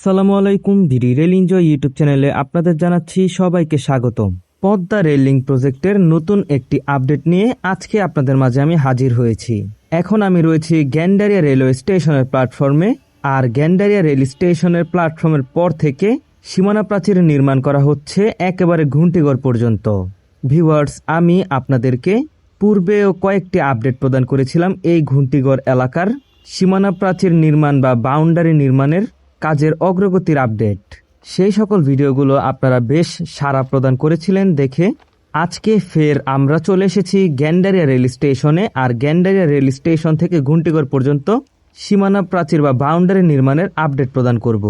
আসসালামু আলাইকুম BD rail enjoy YouTube চ্যানেলে আপনাদের জানাচ্ছি সবাইকে স্বাগতম। পদ্মা রেল প্রজেক্টের নতুন একটি আপডেট নিয়ে আজকে আপনাদের মাঝে আমি হাজির হয়েছি। এখন আমি রয়েছি গ্যান্ডারিয়া রেলওয়ে স্টেশনের প্ল্যাটফর্মে, আর গ্যান্ডারিয়া রেল স্টেশনের প্ল্যাটফর্মের পর থেকে সীমানা প্রাচীর নির্মাণ করা হচ্ছে একেবারে ঘুন্টিগড় পর্যন্ত। ভিউয়ার্স, আমি আপনাদেরকে পূর্বেও কয়েকটি আপডেট প্রদান করেছিলাম এই ঘুন্টিগড় এলাকার সীমানা প্রাচীর নির্মাণ বা বাউন্ডারি নির্মাণের কাজের অগ্রগতির আপডেট। সেই সকল ভিডিওগুলো আপনারা বেশ সাড়া প্রদান করেছিলেন দেখে আজকে ফের আমরা চলে এসেছি গ্যান্ডারিয়া রেল স্টেশনে, আর গ্যান্ডারিয়া রেল স্টেশন থেকে ঘুন্টিগড় পর্যন্ত সীমানা প্রাচীর বা বাউন্ডারি নির্মাণের আপডেট প্রদান করব।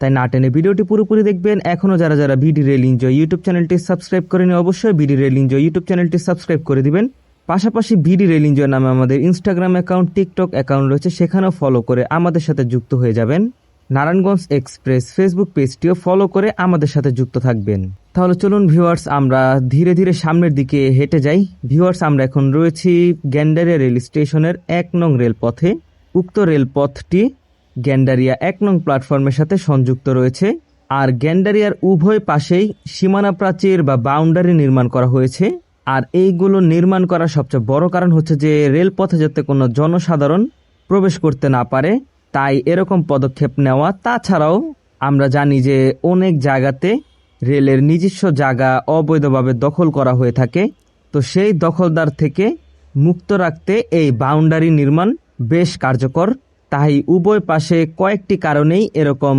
তাই না টেনে ভিডিওটি পুরোপুরি দেখবেন। এখনও যারা যারা বিডি রেল এনজয় ইউটিউব চ্যানেলটি সাবস্ক্রাইব করেনি অবশ্যই বিডি রেল এনজয় ইউটিউব চ্যানেলটি সাবস্ক্রাইব করে দিবেন। পাশাপাশি বিডি রেল এনজয় নামে আমাদের ইনস্টাগ্রাম অ্যাকাউন্ট টিকটক অ্যাকাউন্ট রয়েছে, সেখানেও ফলো করে আমাদের সাথে যুক্ত হয়ে যাবেন। নারায়ণগঞ্জ এক্সপ্রেস ফেসবুক পেজটিও ফলো করে আমাদের সাথে যুক্ত থাকবেন। তাহলে চলুন, ভিউয়ার্স, আমরা ধীরে ধীরে সামনের দিকে হেঁটে যাই। ভিউয়ার্স, আমরা এখন রয়েছি গ্যান্ডারিয়া রেল স্টেশনের এক নং রেলপথে। উক্ত রেলপথটি গ্যান্ডারিয়া এক নং প্ল্যাটফর্মের সাথে সংযুক্ত রয়েছে। আর গ্যান্ডারিয়ার উভয় পাশেই সীমানা প্রাচীর বা বাউন্ডারি নির্মাণ করা হয়েছে। আর এইগুলো নির্মাণ করার সবচেয়ে বড় কারণ হচ্ছে যে রেলপথে যাতে কোনো জনসাধারণ প্রবেশ করতে না পারে তাই এরকম পদক্ষেপ নেওয়া, তাছাড়াও আমরা জানি যে অনেক জায়গাতে রেলের নিজস্ব জায়গা অবৈধভাবে দখল করা হয়ে থাকে। তো সেই দখলদার থেকে মুক্ত রাখতে এই বাউন্ডারি নির্মাণ বেশ কার্যকর। তাই উভয় পাশে কয়েকটি কারণেই এরকম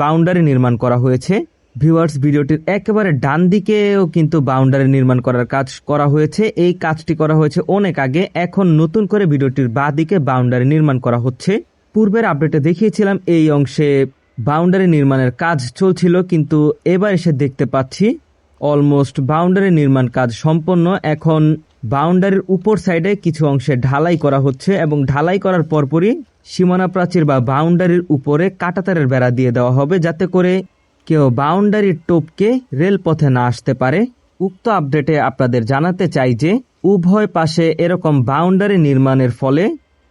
বাউন্ডারি নির্মাণ করা হয়েছে। ভিউয়ার্স, ভিডিওটির একেবারে ডান দিকেও কিন্তু বাউন্ডারি নির্মাণ করার কাজ করা হয়েছে। এই কাজটি করা হয়েছে অনেক আগে। এখন নতুন করে ভিডিওটির বাঁ দিকে বাউন্ডারি নির্মাণ করা হচ্ছে। পূর্বের আপডেটে দেখিয়েছিলাম এই অংশে বাউন্ডারি নির্মাণের কাজ চলছিল, কিন্তু এবার এসে দেখতে পাচ্ছি অলমোস্ট বাউন্ডারি নির্মাণ কাজ সম্পন্ন। এখন বাউন্ডারির উপর সাইডে কিছু অংশে ঢালাই করা হচ্ছে এবং ঢালাই করার পরপরই সীমানা প্রাচীর বা বাউন্ডারির উপরে কাটাতারের বেড়া দিয়ে দেওয়া হবে, যাতে করে কেউ বাউন্ডারির টোপকে রেলপথে না আসতে পারে। উক্ত আপডেটে আপনাদের জানাতে চাই যে উভয় পাশে এরকম বাউন্ডারি নির্মাণের ফলে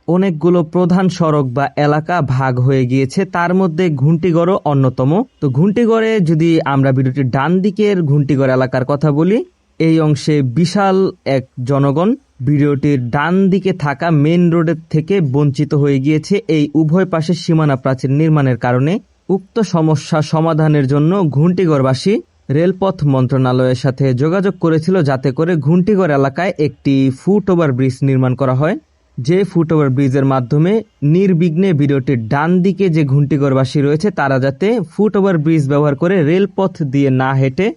অনেকগুলো প্রধান সড়ক বা এলাকা ভাগ হয়ে গিয়েছে। তার মধ্যে ঘুন্টিগড়ও অন্যতম। তো ঘুন্টিগড়ে যদি আমরা ভিডিওটির ডান দিকের ঘুন্টিগড় এলাকার কথা বলি, এই অংশে বিশাল এক জনগণ ভিডিওটির ডান দিকে থাকা মেন রোডের থেকে বঞ্চিত হয়ে গিয়েছে। এই উভয় পাশে সীমানা প্রাচীর নির্মাণের কারণে উক্ত সমস্যা সমাধানের জন্য ঘুন্টিগড়বাসী রেলপথ মন্ত্রণালয়ের সাথে যোগাযোগ করেছিল, যাতে করে ঘুন্টিগড় এলাকায় একটি ফুট ওভার ব্রিজ নির্মাণ করা হয়। যে ফুটওভার ব্রিজের মাধ্যমে নির্বিঘ্নে ভিডিওটির ডান দিকে যে ঘুন্টিগড়বাসী রয়েছে, তারা যাতে ফুটওভার ব্রিজ ব্যবহার করে রেলপথ দিয়ে না হেঁটে,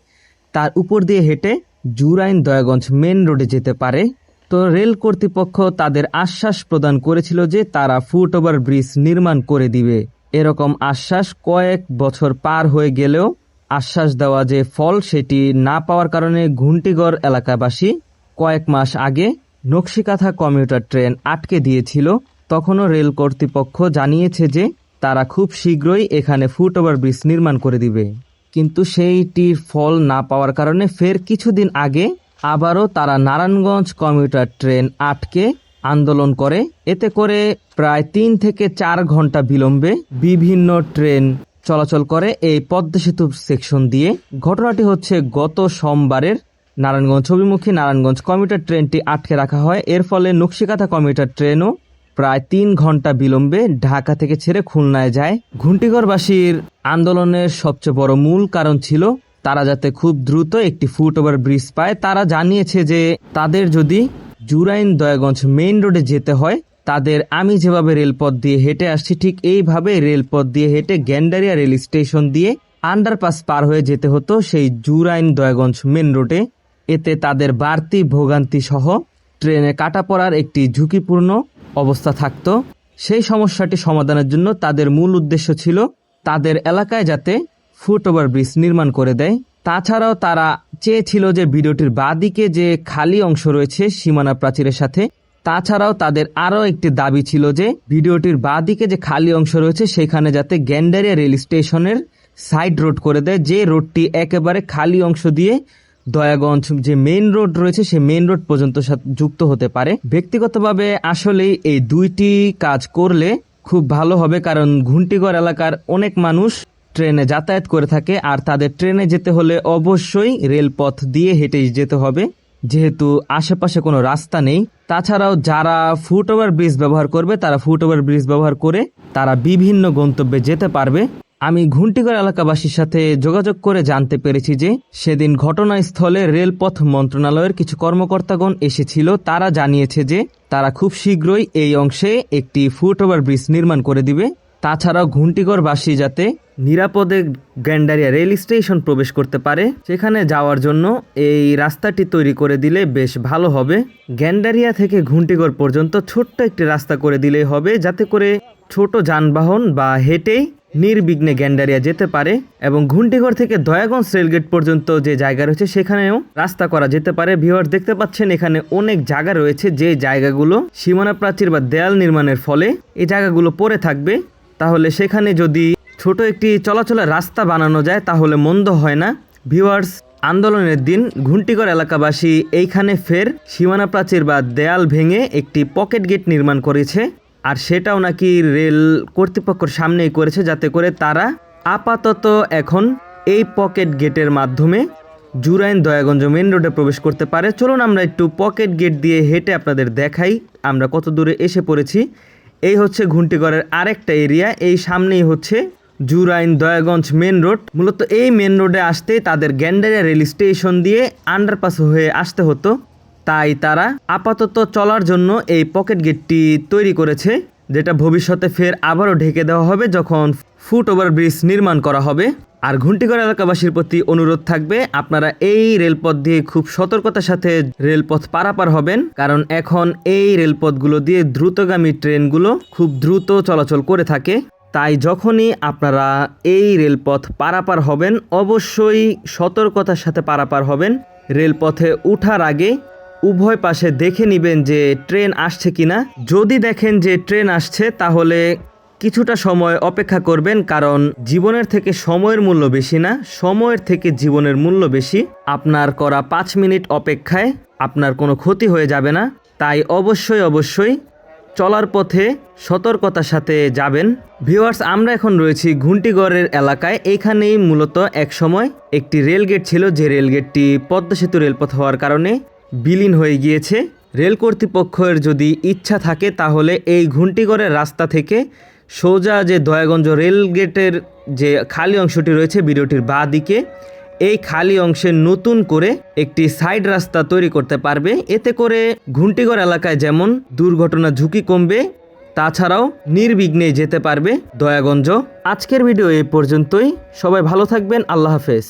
তার উপর দিয়ে হেঁটে জুরাইন দয়াগঞ্জ মেন রোডে যেতে পারে। তো রেল কর্তৃপক্ষ তাদের আশ্বাস প্রদান করেছিল যে তারা ফুটওভার ব্রিজ নির্মাণ করে দিবে। এরকম আশ্বাস কয়েক বছর পার হয়ে গেলেও আশ্বাস দেওয়া যে ফল সেটি না পাওয়ার কারণে ঘুন্টিগড় এলাকাবাসী কয়েক মাস আগে নকশিকাথা কমিউটার ট্রেন আটকে দিয়েছিল, তখনও রেল কর্তৃপক্ষ জানিয়েছে যে তারা খুব শীঘ্রই এখানে ফুটওভার ব্রিজ নির্মাণ করে দিবে। কিন্তু সেইটির ফল না পাওয়ার কারণে ফের কিছুদিন আগে আবারও তারা নারায়ণগঞ্জ কমিউটার ট্রেন আটকে আন্দোলন করে। এতে করে প্রায় তিন থেকে চার ঘণ্টা বিলম্বে বিভিন্ন ট্রেন চলাচল করে এই পদ্মা সেতু সেকশন দিয়ে। ঘটনাটি হচ্ছে গত সোমবারের নারায়ণগঞ্জ ছবিমুখী নারায়ণগঞ্জ কমিউটার ট্রেনটি আটকে রাখা হয়। এর ফলে নকশিকাথা কমিউটার ট্রেনও প্রায় তিন ঘণ্টা বিলম্বে ঢাকা থেকে ছেড়ে খুলনায় যায়। ঘুন্টিগড়বাসীর আন্দোলনের সবচেয়ে বড় মূল কারণ ছিল তারা যাতে খুব দ্রুত একটি ফুট ওভার ব্রিজ পায়। তারা জানিয়েছে যে তাদের যদি জুরাইন দয়াগঞ্জ মেইন রোডে যেতে হয়, তাদের আমি যেভাবে রেলপথ দিয়ে হেঁটে আসছি, ঠিক এইভাবে রেলপথ দিয়ে হেঁটে গ্যান্ডারিয়া রেল স্টেশন দিয়ে আন্ডারপাস পার হয়ে যেতে হতো সেই জুরাইন দয়াগঞ্জ মেন রোডে। এতে তাদের বাড়তি ভোগান্তি সহ ট্রেনে কাটা পড়ার একটি ঝুঁকিপূর্ণ অবস্থা থাকত। সেই সমস্যাটি সমাধানের জন্য তাদের মূল উদ্দেশ্য ছিল তাদের এলাকায় যাতে ফুট ওভার ব্রিজ নির্মাণ করে দেয়। তাছাড়াও তারা চেয়েছিল যে ভিডিওটির বাদিকে যে খালি অংশ রয়েছে সীমানা প্রাচীরের সাথে, তাছাড়াও তাদের আরও একটি দাবি ছিল যে ভিডিওটির বাদিকে যে খালি অংশ রয়েছে সেখানে যাতে গ্যান্ডারিয়া রেল স্টেশনের সাইড রোড করে দেয়, যে রোডটি একেবারে খালি অংশ দিয়ে দয়াগঞ্জ যে মেইন রোড রয়েছে, সেই মেইন রোড পর্যন্ত যুক্ত হতে পারে। ব্যক্তিগতভাবে আসলেই এই দুইটি কাজ করলে খুব ভালো হবে, কারণ ঘুন্টিগড় এলাকার অনেক মানুষ ট্রেনে যাতায়াত করে থাকে, আর তাদের ট্রেনে যেতে হলে অবশ্যই রেলপথ দিয়ে হেঁটে যেতে হবে। যেহেতু আশেপাশে কোনো রাস্তা নেই, তাছাড়াও যারা ফুটওভার ব্রিজ ব্যবহার করবে, তারা ফুটওভার ব্রিজ ব্যবহার করে তারা বিভিন্ন গন্তব্যে যেতে পারবে। আমি ঘুন্টিগড় এলাকাবাসীর সাথে যোগাযোগ করে জানতে পেরেছি যে সেদিন ঘটনাস্থলে রেলপথ মন্ত্রণালয়ের কিছু কর্মকর্তাগণ এসেছিল। তারা জানিয়েছে যে তারা খুব শীঘ্রই এই অংশে একটি ফুটওভার ব্রিজ নির্মাণ করে দিবে। তাছাড়াও ঘুন্টিগড়বাসী যাতে নিরাপদে গ্যান্ডারিয়া রেল স্টেশন প্রবেশ করতে পারে, সেখানে যাওয়ার জন্য এই রাস্তাটি তৈরি করে দিলে বেশ ভালো হবে। গ্যান্ডারিয়া থেকে ঘুন্টিগড় পর্যন্ত ছোট্ট একটি রাস্তা করে দিলেই হবে, যাতে করে ছোট যানবাহন বা হেঁটেই নির্বিঘ্নে গ্যান্ডারিয়া যেতে পারে এবং ঘুন্টিগড় থেকে দয়াগঞ্জ রেলগেট পর্যন্ত যে জায়গা রয়েছে সেখানেও রাস্তা করা যেতে পারে। ভিওয়ার দেখতে পাচ্ছেন এখানে অনেক জায়গা রয়েছে যে জায়গাগুলো সীমানা প্রাচীর বা দেয়াল নির্মাণের ফলে এই জায়গাগুলো পড়ে থাকবে। তাহলে সেখানে যদি ছোট একটি চলাচলের রাস্তা বানানো যায় তাহলে মন্দ হয় না। ভিউয়ার্স, আন্দোলনের দিন ঘুন্টিগড় এলাকাবাসী এইখানে ফের সীমানা প্রাচীর বা দেয়াল ভেঙে একটি পকেট গেট নির্মাণ করেছে। আর সেটাও নাকি রেল কর্তৃপক্ষের সামনেই করেছে যাতে করে তারা আপাতত এখন এই পকেট গেটের মাধ্যমে জুরাইন দয়াগঞ্জ মেন রোডে প্রবেশ করতে পারে। চলুন আমরা একটু পকেট গেট দিয়ে হেঁটে আপনাদের দেখাই। আমরা কত দূরে এসে পড়েছি। এই হচ্ছে ঘুন্টিগড়ের আরেকটা এরিয়া। এই সামনেই হচ্ছে জুরাইন দয়াগঞ্জ মেন রোড। মূলত এই মেন রোডে আসতে তাদের গ্যান্ডারিয়া রেল স্টেশন দিয়ে আন্ডারপাস হয়ে আসতে হতো। তাই তারা আপাতত চলার জন্য এই পকেট গেটটি তৈরি করেছে, যেটা ভবিষ্যতে ফের আবারও ঢেকে দেওয়া হবে যখন ফুট ওভার ব্রিজ নির্মাণ করা হবে। আর ঘুন্টিগড় এলাকাবাসীর প্রতি অনুরোধ থাকবে, আপনারা এই রেলপথ দিয়ে খুব সতর্কতার সাথে রেলপথ পারাপার হবেন, কারণ এখন এই রেলপথগুলো দিয়ে দ্রুতগামী ট্রেনগুলো খুব দ্রুত চলাচল করে থাকে। তাই যখনই আপনারা এই রেলপথ পারাপার হবেন, অবশ্যই সতর্কতার সাথে পারাপার হবেন। রেলপথে উঠার আগে উভয় পাশে দেখে নেবেন যে ট্রেন আসছে কিনা। যদি দেখেন যে ট্রেন আসছে, তাহলে কিছুটা সময় অপেক্ষা করবেন, কারণ জীবনের থেকে সময়ের মূল্য বেশি না। সময়ের থেকে জীবনের মূল্য বেশি। আপনার করা পাঁচ মিনিট অপেক্ষায় আপনার কোনো ক্ষতি হয়ে যাবে না। তাই অবশ্যই অবশ্যই চলার পথে সতর্কতার সাথে যাবেন। ভিউয়ার্স, আমরা এখন রয়েছি ঘুন্টিগড়ের এলাকায়। এইখানেই মূলত এক সময় একটি রেলগেট ছিল, যে রেলগেটটি পদ্মা সেতু রেলপথ হওয়ার কারণে বিলীন হয়ে গিয়েছে। রেল কর্তৃপক্ষের যদি ইচ্ছা থাকে, তাহলে এই ঘুন্টিগড়ের রাস্তা থেকে সোজা যে দয়াগঞ্জ রেলগেটের যে খালি অংশটি রয়েছে ভিডিওটির বাঁ দিকে এই খালি অংশে নতুন করে একটি সাইড রাস্তা তৈরি করতে পারবে। এতে করে ঘুন্টিগড় এলাকায় যেমন দুর্ঘটনা ঝুঁকি কমবে, তাছাড়াও নির্বিঘ্নে যেতে পারবে দয়াগঞ্জ। আজকের ভিডিও এই পর্যন্তই। সবাই ভালো থাকবেন। আল্লাহ হাফেজ।